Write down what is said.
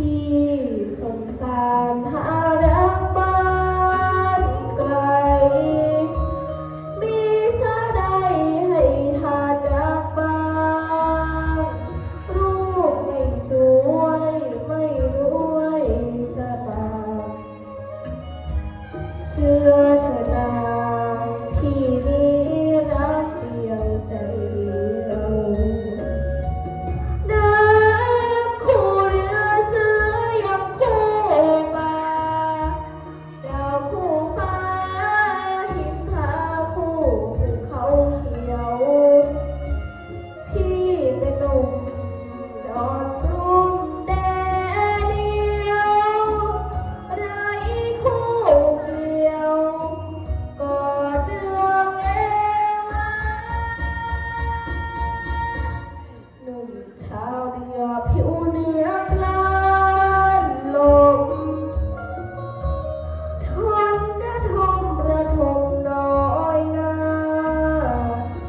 ที่สงสารหารักบ้านไกล มีสาใดให้ทานรักบ้างรูปไม่สวย ไม่รวยสบายเชื่อ cloudy up, you